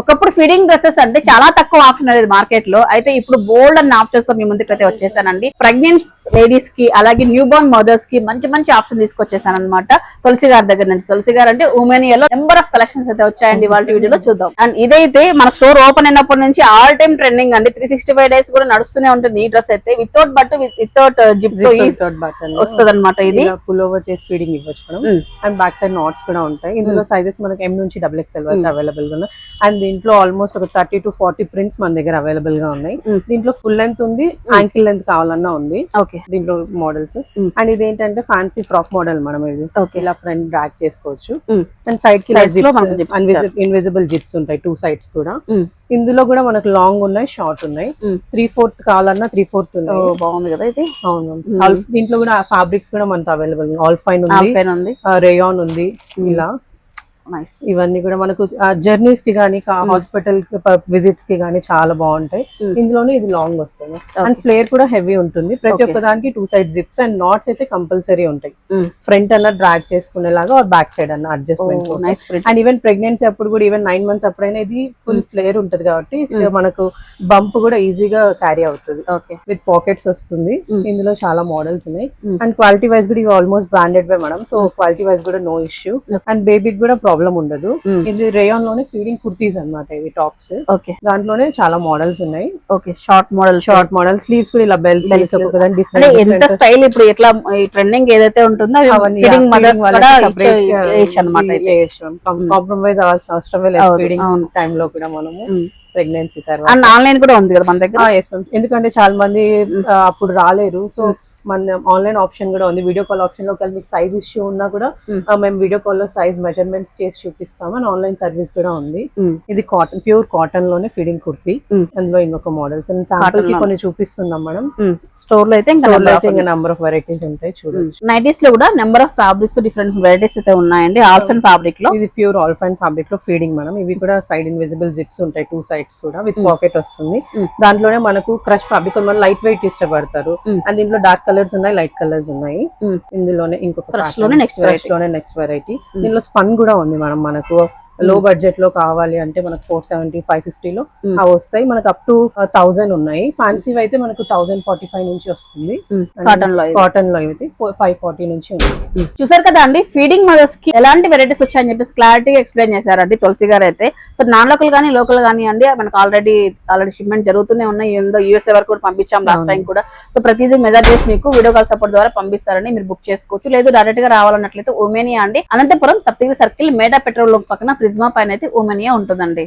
ఒకప్పుడు feeding dresses అంటే చాలా తక్కువ ఆప్షన్ అనేది మార్కెట్లో. అయితే ఇప్పుడు బోల్డ్ అన్న ఆప్షన్స్తో మీ ముందుకు అయితే వచ్చేసానండి. ప్రెగ్నెంట్ లేడీస్కి అలాగే న్యూ బోర్న్ మదర్స్కి మంచి మంచి ఆప్షన్ తీసుకొచ్చేసాను అనమాట తులసి గారి దగ్గర నుంచి. తులసి గారు అంటే ఉమెనియాలో నెంబర్ ఆఫ్ కలెక్షన్స్ అయితే వచ్చాయండి వాళ్ళ వీడియోలో చూద్దాం. అండ్ ఇదైతే మన స్టోర్ ఓపెన్ అయినప్పటి నుంచి ఆల్ టైమ్ ట్రెండింగ్ అండి. త్రీ సిక్స్టీ ఫైవ్ డేస్ కూడా నడుస్తూనే ఉంటుంది ఈ డ్రెస్ అయితే. వితౌట్ బట్ వితౌట్ జిప్ వస్తుంది అనమాట ఇది. పుల్ ఓవర్ చేసి ఫీడింగ్ ఇవ్వచ్చు. అండ్ బ్యాక్ సైడ్ నాట్స్ కూడా ఉంటాయి. ఇందులో సైజెస్ మనకి ఎం నుంచి డబుల్ ఎక్స్ఎల్ వరకు అవైలబుల్గా అండ్ దీంట్లో ఆల్మోస్ట్ ఒక థర్టీ టు ఫార్టీ ప్రింట్స్ మన దగ్గర అవైలబుల్గా ఉన్నాయి. దీంట్లో ఫుల్ లెంత్ ఉంది యాంకిల్ లెంత్ కావాలన్నా ఉంది. ఓకే. దీంట్లో మోడల్స్. అండ్ ఇదేంటంటే ఫ్యాన్సీ ఫ్రాక్ మోడల్ మనం ఇది. ఇలా ఫ్రంట్ డ్రాగ్ చేసుకోవచ్చు. అండ్ సైడ్కి మనకు. ఇన్విజిబుల్ జిప్స్ ఉంటాయి టూ సైడ్స్ కూడా. ఇందులో కూడా మనకు లాంగ్ ఉన్నాయి షార్ట్ ఉన్నాయి. త్రీ ఫోర్త్ కావాలన్నా త్రీ ఫోర్త్ ఉన్నాయి. బాగుంది కదా ఇది? అవును. దీంట్లో కూడా ఫ్యాబ్రిక్స్ కూడా మనతో అవైలబుల్ ఆల్ ఫైన్ ఉంది. ఆల్ఫైన్ ఉంది. రేయాన్ ఉంది ఇలా. ఇవన్నీ కూడా మనకు జర్నీస్కి కానీ హాస్పిటల్ విజిట్స్కి కానీ చాలా బాగుంటాయి. Mm. ఇందులోనే ఇది లాంగ్ వస్తుంది. అండ్ ఫ్లేర్ కూడా హెవీ ఉంటుంది. ప్రతి. ఒక్క దానికి two side zips and knots అయితే కంపల్సరీ ఉంటాయి. ఫ్రంట్ అన్న డ్రాగ్ చేసుకునేలాగా బ్యాక్ సైడ్ అన్న అడ్జస్ట్మెంట్ అండ్ ఈవెన్ ప్రెగ్నెన్సీ అప్పుడు కూడా ఈవెన్ నైన్ మంత్స్ అప్పుడైనా ఇది ఫుల్ ఫ్లేర్ ఉంటది కాబట్టి Mm. మనకు బంప్ కూడా ఈజీగా క్యారీ అవుతుంది. ఓకే విత్ పాకెట్స్ వస్తుంది. Mm. ఇందులో చాలా మోడల్స్ ఉన్నాయి. అండ్ క్వాలిటీ వైజ్ కూడా ఇవి almost branded way madam so quality wise కూడా నో ఇష్యూ అండ్ బేబీకి కూడా ప్రాబ్లం ఉండదు. ఇది రేయాన్లోనే ఫీడింగ్ కుర్తీస్ అన్నమాట ఇవి టాప్స్. ఓకే. దాంట్లోనే చాలా మోడల్స్ ఉన్నాయి. Okay short model short model sleeves కూడా ఇలా బెల్. స్లీవ్స్ డిఫరెంట్ ఎంత స్టైల్ ఇప్పుడు ఎట్లా ట్రెండింగ్ ఏదైతే ఉంటుందో ఫీడింగ్ మదర్స్ కూడా వేయచ్చు. అనమాట కాంప్రమైజ్ అవ్వాల్సిన అవసరం లేదు ఫీడింగ్. టైమ్లో కూడా మనము ప్రెగ్నెన్సీ తర్వాత. అండ్ ఆన్లైన్ కూడా ఉంది కదా మన దగ్గర. ఎందుకంటే చాలా మంది అప్పుడు రాలేరు. సో మన ఆన్లైన్ ఆప్షన్ కూడా ఉంది. వీడియో కాల్ ఆప్షన్లో మీకు సైజ్ ఇష్యూ ఉన్నా కూడా Mm. ఆ, మేము వీడియో కాల్లో సైజ్ మెజర్మెంట్స్ చేసి చూపిస్తాము. అండ్ ఆన్లైన్ సర్వీస్ కూడా ఉంది. Mm. ఇది కాటన్ ప్యూర్ కాటన్లోనే ఫీడింగ్ కుర్తి. Mm. అందులో ఇంకొక మోడల్స్ శాంపుల్కి. కొన్ని చూపిస్తున్నాం మనం స్టోర్లో అయితే ఇంకా నంబర్ ఆఫ్ వెరైటీస్ ఉంటాయి చూడొచ్చు. నైటీస్లో కూడా number of fabrics different varieties అయితే ఉన్నాయండి. ఆల్ఫన్ ఫ్యాబ్రిక్లో. ఇది ప్యూర్ ఆల్ఫైన్ ఫ్యాబ్రిక్లో ఫీడింగ్ మనం ఇవి కూడా సైడ్ ఇన్విజిబుల్ జిప్స్ ఉంటాయి టూ సైడ్స్ కూడా విత్ పాకెట్ వస్తుంది. దాంట్లోనే మనకు క్రష్ ఫ్యాబ్రిక్ మన లైట్ వెయిట్ ఇష్టపడతారు. అండ్ దీంట్లో డార్క్ కలర్స్ ఉన్నాయి లైట్ కలర్స్ ఉన్నాయి. ఇందులోనే ఇంకొక. లోనే variety. లోనే నెక్స్ట్ వెరైటీ దీనిలో స్పన్ కూడా ఉంది మనం మనకు లో బడ్జెట్లో కావాలి అంటే మనకు ఫోర్ సెవెంటీ ఫైవ్ ఫిఫ్టీ లో Mm. అవి వస్తాయి. మనకు అప్ టు థౌసండ్ ఉన్నాయి. ఫ్యాన్సీ అయితే మనకు థౌసండ్ ఫార్టీ ఫైవ్ నుంచి వస్తుంది. కాటన్లో. కాటన్లో అయితే ఫైవ్ ఫార్టీ నుంచి ఉంది. చూసారు కదా అండి? ఫీడింగ్ మదర్స్కి ఎలాంటి వెరైటీస్ వచ్చాయని చెప్పేసి క్లారిటీగా ఎక్స్ప్లెయిన్ చేశారండి తులసి గారు అయితే. సో నాన్ లోకల్ కానీ లోకల్ కానీ అండి మనకు ఆల్రెడీ ఆల్రెడీ షిప్మెంట్ జరుగుతూనే ఉన్నాయి. ఏందో యూఎస్ఏ వరకు కూడా పంపించాం లాస్ట్ టైం కూడా. సో ప్రతిదీ మెజర్ చేసి మీకు వీడియో కాల్ సపోర్ట్ ద్వారా పంపిస్తారని మీరు బుక్ చేసుకోవచ్చు. లేదు డైరెక్ట్గా రావాలన్నట్లయితే ఉమెనియా అండి. అనంతపురం సప్తగిరి సర్కిల్ మేడా పెట్రోల్ పక్కన ప్రిజ్మా పైన అయితే ఉమెనియా ఉంటుందండి.